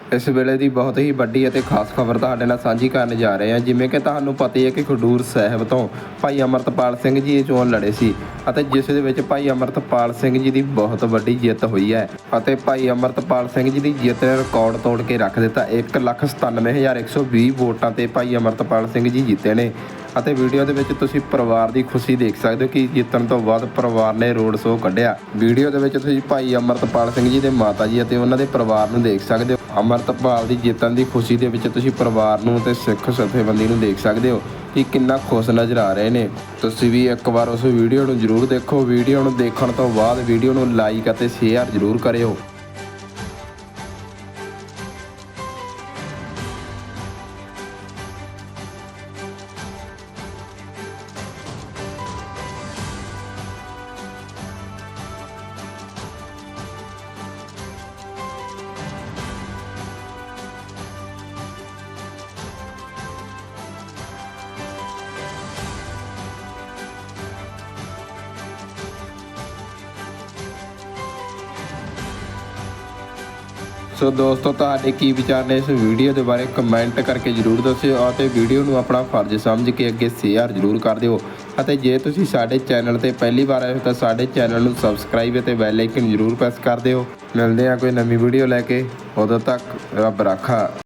ਇਸ ਵੇਲੇ ਦੀ ਬਹੁਤ ਹੀ ਵੱਡੀ ਅਤੇ ਖਾਸ ਖਬਰ ਤੁਹਾਡੇ ਨਾਲ ਸਾਂਝੀ ਕਰਨ ਜਾ ਰਹੇ ਹਾਂ, ਜਿਵੇਂ ਕਿ ਤੁਹਾਨੂੰ ਪਤਾ ਹੀ ਹੈ ਕਿ ਖਡੂਰ ਸਾਹਿਬ ਤੋਂ ਭਾਈ ਅਮਰਤਪਾਲ ਸਿੰਘ ਜੀ ਇਹ ਚੋਣ ਲੜੇ ਸੀ ਅਤੇ ਜਿਸ ਦੇ ਵਿੱਚ ਭਾਈ ਅਮਰਤਪਾਲ ਸਿੰਘ ਜੀ ਦੀ ਬਹੁਤ ਵੱਡੀ ਜਿੱਤ ਹੋਈ ਹੈ ਅਤੇ ਭਾਈ ਅਮਰਤਪਾਲ ਸਿੰਘ ਜੀ ਦੀ ਜਿੱਤ ਨੇ ਰਿਕਾਰਡ ਤੋੜ ਕੇ ਰੱਖ ਦਿੱਤਾ। 197120 ਵੋਟਾਂ ਤੇ ਭਾਈ ਅਮਰਤਪਾਲ ਸਿੰਘ ਜੀ ਜਿੱਤੇ ਨੇ। ਅਤੇ ਵੀਡੀਓ ਦੇ ਵਿੱਚ ਤੁਸੀਂ ਪਰਿਵਾਰ ਦੀ ਖੁਸ਼ੀ ਦੇਖ ਸਕਦੇ ਹੋ ਕਿ ਜਿੱਤਣ ਤੋਂ ਬਾਅਦ ਪਰਿਵਾਰ ਨੇ ਰੋਡ ਸ਼ੋਅ ਕੱਢਿਆ। ਵੀਡੀਓ ਦੇ ਵਿੱਚ ਤੁਸੀਂ ਭਾਈ ਅਮਰਤਪਾਲ ਸਿੰਘ ਜੀ ਦੇ ਮਾਤਾ ਜੀ ਅਤੇ ਉਹਨਾਂ ਦੇ ਪਰਿਵਾਰ ਨੂੰ ਦੇਖ ਸਕਦੇ ਹੋ। ਅਮਰਤਪਾਲ ਦੀ ਜਿੱਤਣ ਦੀ ਖੁਸ਼ੀ ਦੇ ਵਿੱਚ ਤੁਸੀਂ ਪਰਿਵਾਰ ਨੂੰ ਅਤੇ ਸਿੱਖ ਜਥੇਬੰਦੀ ਨੂੰ ਦੇਖ ਸਕਦੇ ਹੋ ਕਿ ਕਿੰਨਾ ਖੁਸ਼ ਨਜ਼ਰ ਆ ਰਹੇ ਨੇ। ਤੁਸੀਂ ਵੀ ਇੱਕ ਵਾਰ ਉਸ ਵੀਡੀਓ ਨੂੰ ਜ਼ਰੂਰ ਦੇਖੋ। ਵੀਡੀਓ ਨੂੰ ਦੇਖਣ ਤੋਂ ਬਾਅਦ ਵੀਡੀਓ ਨੂੰ ਲਾਈਕ ਅਤੇ ਸ਼ੇਅਰ ਜ਼ਰੂਰ ਕਰਿਓ। ਸੋ ਦੋਸਤੋ, ਤੁਹਾਡੇ ਕੀ ਵਿਚਾਰ ਨੇ ਇਸ ਵੀਡੀਓ ਦੇ ਬਾਰੇ ਕਮੈਂਟ ਕਰਕੇ ਜਰੂਰ ਦੱਸਿਓ ਅਤੇ ਵੀਡੀਓ ਨੂੰ ਆਪਣਾ ਫਰਜ਼ ਸਮਝ ਕੇ ਅੱਗੇ ਸ਼ੇਅਰ ਜਰੂਰ ਕਰ ਦਿਓ। ਅਤੇ ਜੇ ਤੁਸੀਂ ਸਾਡੇ ਚੈਨਲ ਤੇ ਪਹਿਲੀ ਵਾਰ ਆਏ ਹੋ, ਤਾਂ ਸਾਡੇ ਚੈਨਲ ਨੂੰ ਸਬਸਕ੍ਰਾਈਬ ਅਤੇ ਬੈਲ ਆਈਕਨ ਜਰੂਰ ਪ੍ਰੈਸ ਕਰ ਦਿਓ। ਮਿਲਦੇ ਹਾਂ ਕੋਈ ਨਵੀਂ ਵੀਡੀਓ ਲੈ ਕੇ। ਉਦੋਂ ਤੱਕ ਰੱਬ ਰਾਖਾ।